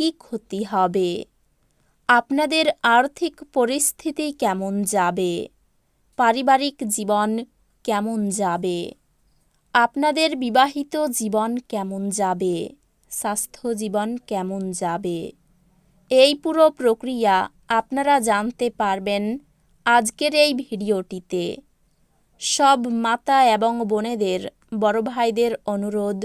কি ক্ষতি হবে? আপনাদের আর্থিক পরিস্থিতি কেমন যাবে? পারিবারিক জীবন কেমন যাবে? আপনাদের বিবাহিত জীবন কেমন যাবে? স্বাস্থ্য জীবন কেমন যাবে? এই পুরো প্রক্রিয়া আপনারা জানতে পারবেন আজকের এই ভিডিওটিতে। সব মাতা এবং বোনেদের, বড় ভাইদের অনুরোধ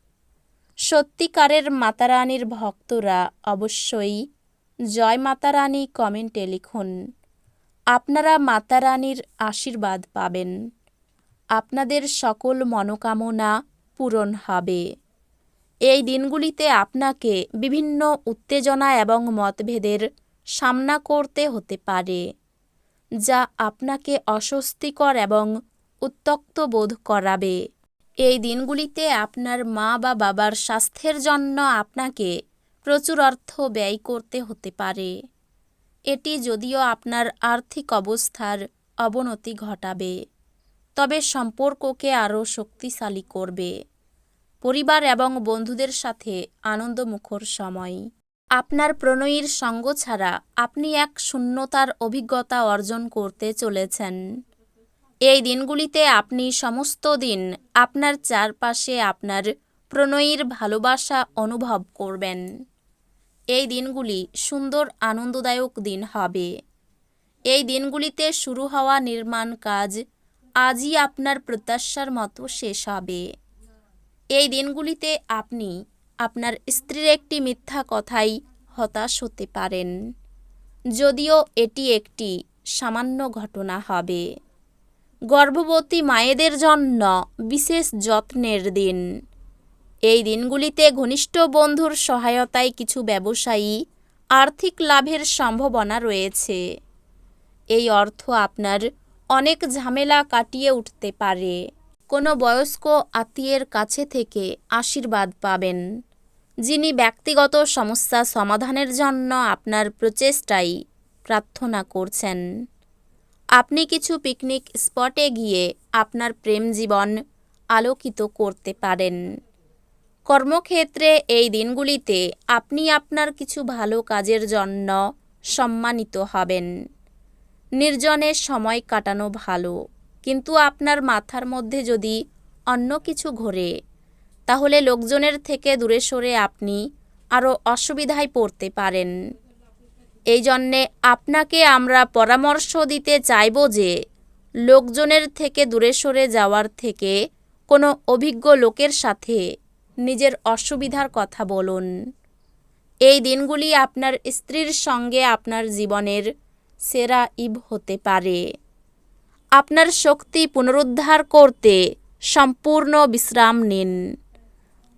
সত্যিকারের মাতারানীর ভক্তরা অবশ্যই জয় মাতারানী কমেন্টে লিখুন। আপনারা মাতারানীর আশীর্বাদ পাবেন। আপনাদের সকল মনোকামনা পূরণ হবে। এই দিনগুলিতে আপনাকে বিভিন্ন উত্তেজনা এবং মতভেদের সামনা করতে হতে পারে, যা আপনাকে অস্বস্তিকর এবং উত্তক্ত বোধ করাবে। এই দিনগুলিতে আপনার মা বা বাবার স্বাস্থ্যের জন্য আপনাকে প্রচুর অর্থ ব্যয় করতে হতে পারে। এটি যদিও আপনার আর্থিক অবস্থার অবনতি ঘটাবে, তবে সম্পর্ককে আরও শক্তিশালী করবে। পরিবার এবং বন্ধুদের সাথে আনন্দমুখর সময়। আপনার প্রণয়ীর সঙ্গ ছাড়া আপনি এক শূন্যতার অভিজ্ঞতা অর্জন করতে চলেছেন। এই দিনগুলিতে আপনি সমস্ত দিন আপনার চারপাশে আপনার প্রণয়ীর ভালোবাসা অনুভব করবেন। এই দিনগুলি সুন্দর আনন্দদায়ক দিন হবে। এই দিনগুলিতে শুরু হওয়া নির্মাণ কাজ আজই আপনার প্রত্যাশার মতো শেষ হবে। এই দিনগুলিতে আপনি আপনার স্ত্রীর একটি মিথ্যা কথাই হতাশ হতে পারেন। যদিও এটি একটি সামান্য ঘটনা হবে। গর্ভবতী মায়েদের জন্য বিশেষ যত্নের দিন। এই দিনগুলিতে ঘনিষ্ঠ বন্ধুর সহায়তায় কিছু ব্যবসায়ী আর্থিক লাভের সম্ভাবনা রয়েছে। এই অর্থ আপনার অনেক ঝামেলা কাটিয়ে উঠতে পারে। কোনো বয়স্ক আত্মীয়ের কাছে থেকে আশীর্বাদ পাবেন, যিনি ব্যক্তিগত সমস্যা সমাধানের জন্য আপনার প্রচেষ্টাই প্রার্থনা করছেন। আপনি কিছু পিকনিক স্পটে গিয়ে আপনার প্রেম জীবন আলোকিত করতে পারেন। কর্মক্ষেত্রে এই দিনগুলিতে আপনি আপনার কিছু ভালো কাজের জন্য সম্মানিত হবেন। নির্জনে সময় কাটানো ভালো, কিন্তু আপনার মাথার মধ্যে যদি অন্য কিছু ঘোরে, তাহলে লোকজনের থেকে দূরে সরে আপনি আরও অসুবিধায় পড়তে পারেন। এই জন্যে আপনাকে আমরা পরামর্শ দিতে চাইব যে, লোকজনের থেকে দূরে সরে যাওয়ার থেকে কোনো অভিজ্ঞ লোকের সাথে নিজের অসুবিধার কথা বলুন। এই দিনগুলি আপনার স্ত্রীর সঙ্গে আপনার জীবনের সেরা ইব হতে পারে। আপনার শক্তি পুনরুদ্ধার করতে সম্পূর্ণ বিশ্রাম নিন।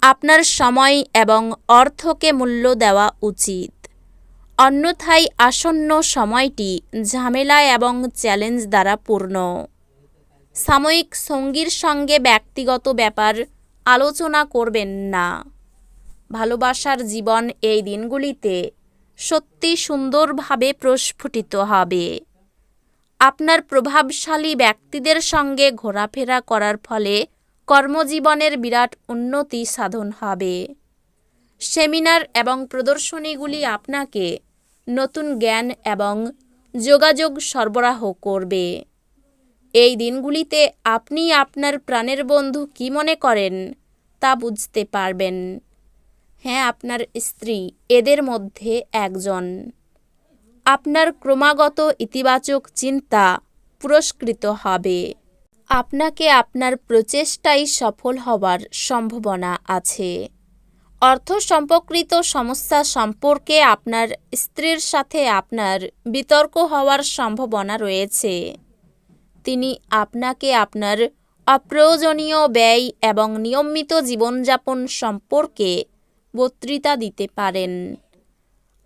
আপনার সময় এবং অর্থকে মূল্য দেওয়া উচিত। অন্যথায় আসন্ন সময়টি ঝামেলা এবং চ্যালেঞ্জ দ্বারা পূর্ণ। সাময়িক সঙ্গীর সঙ্গে ব্যক্তিগত ব্যাপার আলোচনা করবেন না। ভালোবাসার জীবন এই দিনগুলিতে সত্যি সুন্দরভাবে প্রস্ফুটিত হবে। আপনার প্রভাবশালী ব্যক্তিদের সঙ্গে ঘোরাফেরা করার ফলে কর্মজীবনের বিরাট উন্নতি সাধন হবে। সেমিনার এবং প্রদর্শনীগুলি আপনাকে নতুন জ্ঞান এবং যোগাযোগ সরবরাহ করবে। এই দিনগুলিতে আপনি আপনার প্রাণের বন্ধু কি মনে করেন তা বুঝতে পারবেন। হ্যাঁ আপনার স্ত্রী এদের মধ্যে একজন। আপনার ক্রমাগত ইতিবাচক চিন্তা পুরস্কৃত হবে। আপনাকে আপনার প্রচেষ্টায় সফল হওয়ার সম্ভাবনা আছে। অর্থ সম্পর্কিত সমস্যা সম্পর্কে আপনার স্ত্রীর সাথে আপনার বিতর্ক হওয়ার সম্ভাবনা রয়েছে। তিনি আপনাকে আপনার অপ্রয়োজনীয় ব্যয় এবং নিয়মিত জীবনযাপন সম্পর্কে বক্তৃতা দিতে পারেন।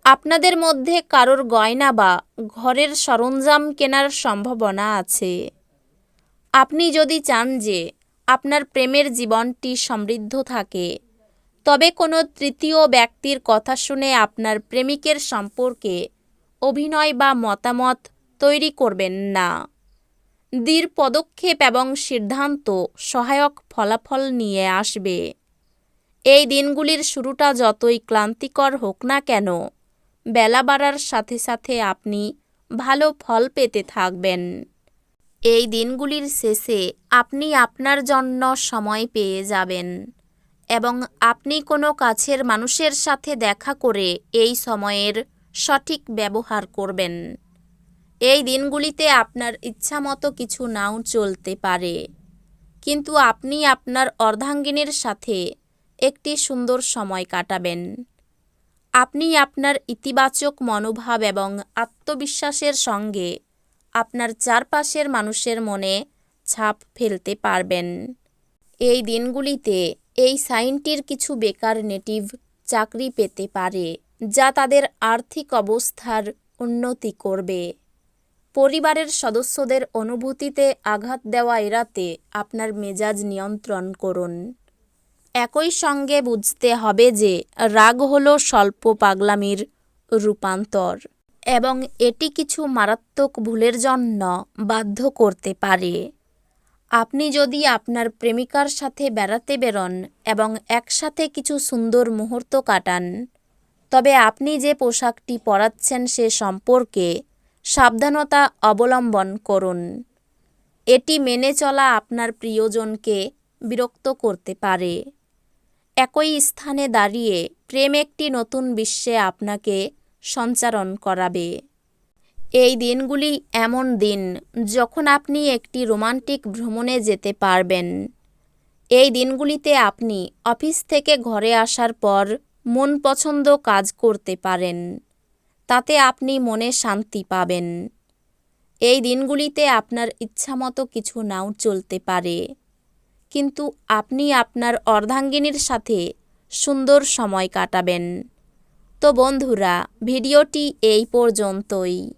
আপনাদের মধ্যে কারোর গয়না বা ঘরের সরঞ্জাম কেনার সম্ভাবনা আছে। আপনি যদি চান যে আপনার প্রেমের জীবনটি সমৃদ্ধ থাকে তবে কোনো তৃতীয় ব্যক্তির কথা শুনে আপনার প্রেমিকের সম্পর্কে অভিনয় বা মতামত তৈরি করবেন না। দৃঢ় পদক্ষেপ এবং সিদ্ধান্ত সহায়ক ফলাফল নিয়ে আসবে। এই দিনগুলির শুরুটা যতই ক্লান্তিকর হোক না কেন, বেলা বাড়ার সাথে সাথে আপনি ভালো ফল পেতে থাকবেন। এই দিনগুলির শেষে আপনি আপনার জন্য সময় পেয়ে যাবেন। এবং আপনি কোনো কাছের মানুষের সাথে দেখা করে এই সময়ের সঠিক ব্যবহার করবেন। এই দিনগুলিতে আপনার ইচ্ছামতো কিছু নাও চলতে পারে। কিন্তু আপনি আপনার অর্ধাঙ্গিনীর সাথে একটি সুন্দর সময় কাটাবেন। আপনি আপনার ইতিবাচক মনোভাব এবং আত্মবিশ্বাসের সঙ্গে আপনার চারপাশের মানুষের মনে ছাপ ফেলতে পারবেন। এই দিনগুলিতে সাইনটির কিছু বেকার নেটিভ চাকরি পেতে পারে, যা তাদের আর্থিক অবস্থার উন্নতি করবে। পরিবারের সদস্যদের অনুভূতিতে আঘাত দেওয়া এড়াতে আপনার মেজাজ নিয়ন্ত্রণ করুন। একই সঙ্গে বুঝতে হবে যে রাগ হল স্বল্প পাগলামির রূপান্তর, এবং এটি কিছু মারাত্মক ভুলের জন্য বাধ্য করতে পারে। আপনি যদি আপনার প্রেমিকার সাথে বেড়াতে বেরোন এবং একসাথে কিছু সুন্দর মুহূর্ত কাটান, তবে আপনি যে পোশাকটি পরাচ্ছেন সে সম্পর্কে সাবধানতা অবলম্বন করুন। এটি মেনে চলা আপনার প্রিয়জনকে বিরক্ত করতে পারে। একই স্থানে দাঁড়িয়ে প্রেম একটি নতুন বিশ্বে আপনাকে সঞ্চারণ করাবে। এই দিনগুলি এমন দিন যখন আপনি একটি রোমান্টিক ভ্রমণে যেতে পারবেন। এই দিনগুলিতে আপনি অফিস থেকে ঘরে আসার পর মন পছন্দ কাজ করতে পারেন। তাতে আপনি মনে শান্তি পাবেন। এই দিনগুলিতে আপনার ইচ্ছামতো কিছু নাও চলতে পারে। কিন্তু আপনি আপনার অর্ধাঙ্গিনীর সাথে সুন্দর সময় কাটাবেন। তো বন্ধুরা, ভিডিওটি এই পর্যন্তই।